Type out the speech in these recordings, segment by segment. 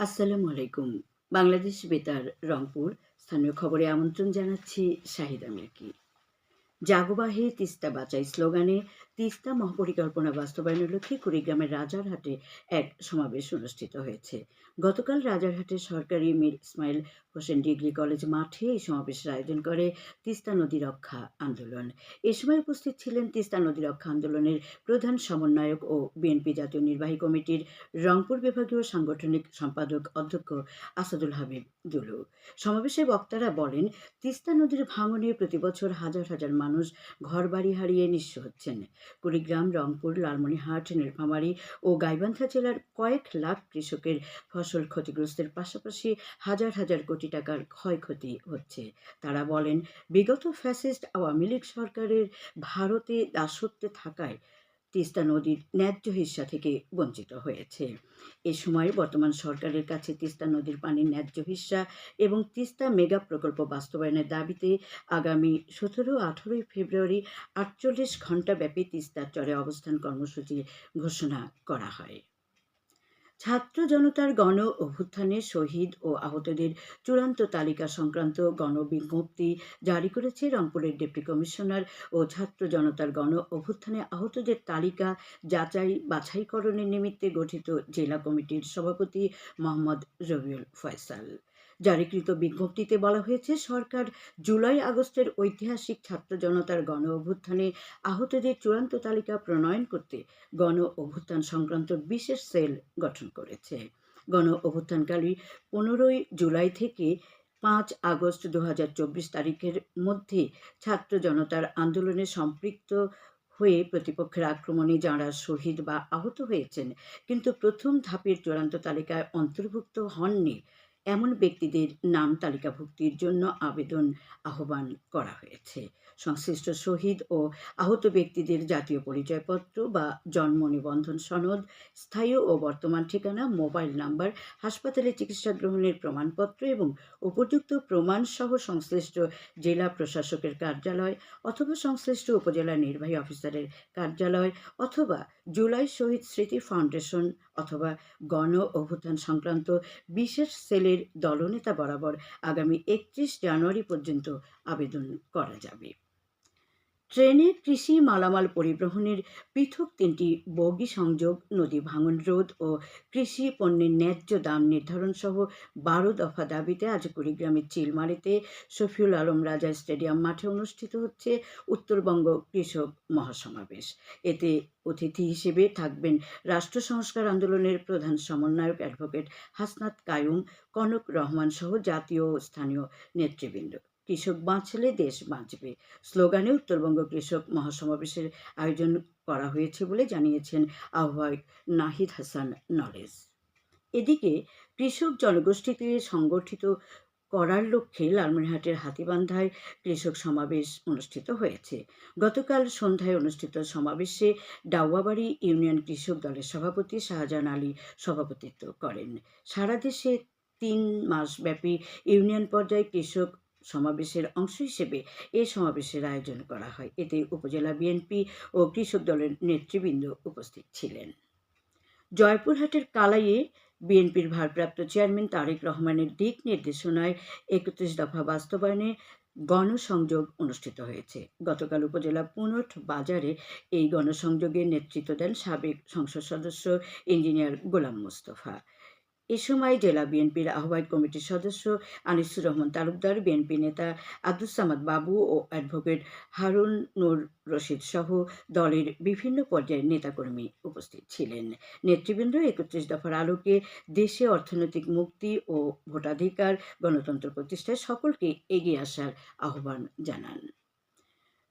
আসসালামু আলাইকুম। বাংলাদেশ বেতার রংপুর। স্থানীয় খবরে আমন্ত্রণ জানাচ্ছি শাহিদা মিল্কি জাগোবাহে তিস্তা বাঁচাই স্লোগানে তিস্তা মহাপরিকল্পনা বাস্তবায়নের লক্ষ্যে কুড়িগ্রামের রাজারহাটে এক সমাবেশ অনুষ্ঠিত হয়েছে। গতকাল রাজারহাটের সরকারি মীর ইসমাইল হোসেন ডিগ্রি কলেজ মাঠে এই সমাবেশের আয়োজন করে তিস্তা নদী রক্ষা আন্দোলন। এ সময় উপস্থিত ছিলেন তিস্তা নদী রক্ষা আন্দোলনের প্রধান সমন্বয়ক ও বিএনপি জাতীয় নির্বাহী কমিটির রংপুর বিভাগীয় সাংগঠনিক সম্পাদক অধ্যক্ষ আসাদুল হাবিব দুলু। সমাবেশে বক্তারা বলেন, তিস্তা নদীর ভাঙনে প্রতিবছর হাজার হাজার ঘরবাড়ি হারিয়ে নিঃস্ব হচ্ছেন। কুড়িগ্রাম, রংপুর, লালমনিরহাট, নীলফামারী ও গাইবান্ধা জেলার কয়েক লাখ কৃষকের ফসল ক্ষতিগ্রস্তের পাশাপাশি হাজার হাজার কোটি টাকার ক্ষয়ক্ষতি হচ্ছে। তারা বলেন, বিগত ফ্যাসিস্ট আওয়ামী লীগ সরকারের ভারতে দাসত্বে থাকায় তিস্তা নদীর ন্যায্য হিস্সা থেকে বঞ্চিত হয়েছে। এ সময় বর্তমান সরকারের কাছে তিস্তা নদীর পানির ন্যায্য হিস্সা এবং তিস্তা মেগা প্রকল্প বাস্তবায়নের দাবিতে আগামী সতেরো আঠেরোই ফেব্রুয়ারি আটচল্লিশ ঘণ্টাব্যাপী তিস্তার চরে অবস্থান কর্মসূচি ঘোষণা করা হয়। ছাত্র জনতার গণ অভ্যুত্থানে শহীদ ও আহতদের চূড়ান্ত তালিকা সংক্রান্ত গণবিজ্ঞপ্তি জারি করেছে রংপুরের ডেপুটি কমিশনার ও ছাত্র জনতার গণ অভ্যুত্থানে আহতদের তালিকা যাচাই বাছাইকরণের নিমিত্তে গঠিত জেলা কমিটির সভাপতি মোহাম্মদ রবিউল ফয়সাল। জারিকৃত বিজ্ঞপ্তিতে বলা হয়েছে, সরকার জুলাই আগস্টের ঐতিহাসিক ছাত্র জনতার গণ অভ্যুত্থানে আহতদের চূড়ান্ত তালিকা প্রণয়ন করতে গণ অভ্যুত্থান সংক্রান্ত বিশেষ সেল গঠন করেছে। গণ অভ্যুত্থানকালী পনেরোই জুলাই থেকে পাঁচ আগস্ট দু হাজার চব্বিশ তারিখের মধ্যে ছাত্র জনতার আন্দোলনে সম্পৃক্ত হয়ে প্রতিপক্ষের আক্রমণে যাঁরা শহীদ বা আহত হয়েছেন, কিন্তু প্রথম ধাপের চূড়ান্ত তালিকায় অন্তর্ভুক্ত হননি। এমন ব্যক্তিদের নাম তালিকাভুক্তির জন্য আবেদন আহ্বান করা হয়েছে। সংশ্লিষ্ট শহীদ ও আহত ব্যক্তিদের জাতীয় পরিচয়পত্র বা জন্ম নিবন্ধন সনদ, স্থায়ী ও বর্তমান ঠিকানা, মোবাইল নাম্বার, হাসপাতালে চিকিৎসা গ্রহণের প্রমাণপত্র এবং উপযুক্ত প্রমাণসহ সংশ্লিষ্ট জেলা প্রশাসকের কার্যালয় অথবা সংশ্লিষ্ট উপজেলা নির্বাহী অফিসারের কার্যালয় অথবা জুলাই শহীদ স্মৃতি ফাউন্ডেশন অথবা গণ অভ্যুত্থান সংক্রান্ত বিশেষ সেলের দলনেতা বরাবর আগামী একত্রিশ জানুয়ারি পর্যন্ত আবেদন করা যাবে। ট্রেনে কৃষি মালামাল পরিবহনের পৃথক তিনটি বগি সংযোগ, নদী ভাঙন রোধ ও কৃষি পণ্যের ন্যায্য দাম নির্ধারণ সহ বারো দফা দাবিতে আজ কুড়িগ্রামের চিলমারিতে শফিউল আলম রাজা স্টেডিয়াম মাঠে অনুষ্ঠিত হচ্ছে উত্তরবঙ্গ কৃষক মহাসমাবেশ। এতে অতিথি হিসেবে থাকবেন রাষ্ট্র সংস্কার আন্দোলনের প্রধান সমন্বয়ক অ্যাডভোকেট হাসনাত কায়ুম, কনক রহমান সহ জাতীয় ও স্থানীয় নেতৃবৃন্দ। কৃষক বাঁচলে দেশ বাঁচবে। স্লোগানে উত্তরবঙ্গ কৃষক মহাসমাবেশের আয়োজন করা হয়েছে বলে জানিয়েছেন আহ্বায়ক নাহিদ হাসান নরেজ এদিকে কৃষক জনগোষ্ঠীকে সংগঠিত করার লক্ষ্যে লালমনিরহাটের হাতিবান্ধায় কৃষক সমাবেশ অনুষ্ঠিত হয়েছে। গতকাল সন্ধ্যায় অনুষ্ঠিত সমাবেশে ডাওয়াবাড়ি ইউনিয়ন কৃষক দলের সভাপতি শাহজাহান আলী সভাপতিত্ব করেন। সারা দেশে তিন মাসব্যাপী ইউনিয়ন পর্যায়ে কৃষক সমাবেশের অংশ হিসেবে এ সমাবেশের আয়োজন করা হয়। এতে উপজেলা বিএনপি ও কৃষক দলের নেতৃবৃন্দ উপস্থিত ছিলেন। জয়পুরহাটের কালাইয়ে বিএনপির ভারপ্রাপ্ত চেয়ারম্যান তারেক রহমানের দিক নির্দেশনায় একত্রিশ দফা বাস্তবায়নে গণসংযোগ অনুষ্ঠিত হয়েছে। গতকাল উপজেলা পুনট বাজারে এই গণসংযোগে নেতৃত্ব দেন সাবেক সংসদ সদস্য ইঞ্জিনিয়ার গোলাম মোস্তফা। এ সময় জেলা বিএনপির আহ্বায়ক কমিটির সদস্য আনিসুর রহমান তালুকদার, বিএনপি নেতা আব্দুস সামাদ বাবু ও অ্যাডভোকেট হারুন নুর রশিদ সহ দলের বিভিন্ন পর্যায়ের নেতাকর্মী উপস্থিত ছিলেন। নেতৃবৃন্দ একত্রিশ দফার আলোকে দেশে অর্থনৈতিক মুক্তি ও ভোটাধিকার, গণতন্ত্র প্রতিষ্ঠায় সকলকে এগিয়ে আসার আহ্বান জানান।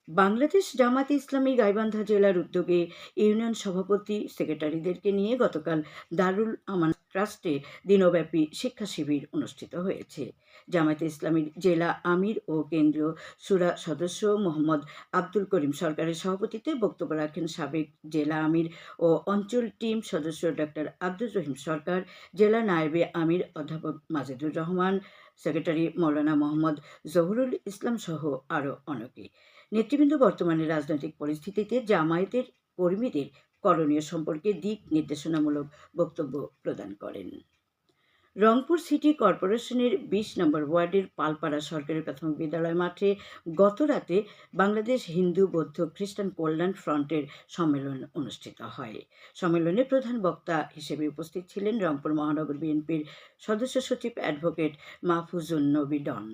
বাংলাদেশ জামাতে ইসলামী গাইবান্ধা জেলার উদ্যোগে ইউনিয়ন সভাপতি সেক্রেটারিদেরকে নিয়ে গতকাল দারুল আমান ট্রাস্টে দিনব্যাপী শিক্ষা শিবির অনুষ্ঠিত হয়েছে। জামায়াতে ইসলামীর জেলা আমির ও কেন্দ্রীয় সুরা সদস্য মোহাম্মদ আব্দুল করিম সরকারের সভাপতিত্বে বক্তব্য রাখেন সাবেক জেলা আমির ও অঞ্চল টিম সদস্য ডক্টর আব্দুর রহিম সরকার, জেলা নায়েবে আমির অধ্যাপক মাজেদুর রহমান, সেক্রেটারি মৌলানা মোহাম্মদ জহুরুল ইসলাম সহ আরও অনেকে। নেতৃবৃন্দ বর্তমানে রাজনৈতিক পরিস্থিতিতে জামায়াতের কর্মীদের করণীয় সম্পর্কে দিক নির্দেশনামূলক বক্তব্য প্রদান করেন। রংপুর সিটি কর্পোরেশনের বিশ নম্বর ওয়ার্ডের পালপাড়া সরকারি প্রাথমিক বিদ্যালয় মাঠে গত রাতে বাংলাদেশ হিন্দু, বৌদ্ধ, খ্রিস্টান কল্যাণ ফ্রন্টের সম্মেলন অনুষ্ঠিত হয়। সম্মেলনে প্রধান বক্তা হিসেবে উপস্থিত ছিলেন রংপুর মহানগর বিএনপির সদস্য সচিব অ্যাডভোকেট মাহফুজুন নবী ডন।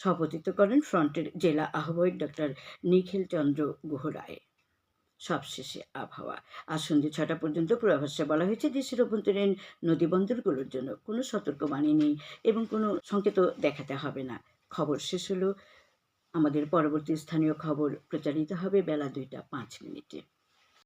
সভাপতিত্ব করেন ফ্রন্টের জেলা আহ্বায়ক ডক্টর নিখিল চন্দ্র গুহরায়। সবশেষে আবহাওয়া। আজ সন্ধ্যে ছটা পর্যন্ত পূর্বাভাসে বলা হয়েছে দেশের অভ্যন্তরীণ নদী বন্দরগুলোর জন্য কোনো সতর্কবাণী নেই এবং কোনো সংকেত দেখাতে হবে না। খবর শেষ হলো। আমাদের পরবর্তী স্থানীয় খবর প্রচারিত হবে বেলা দুইটা পাঁচ মিনিটে।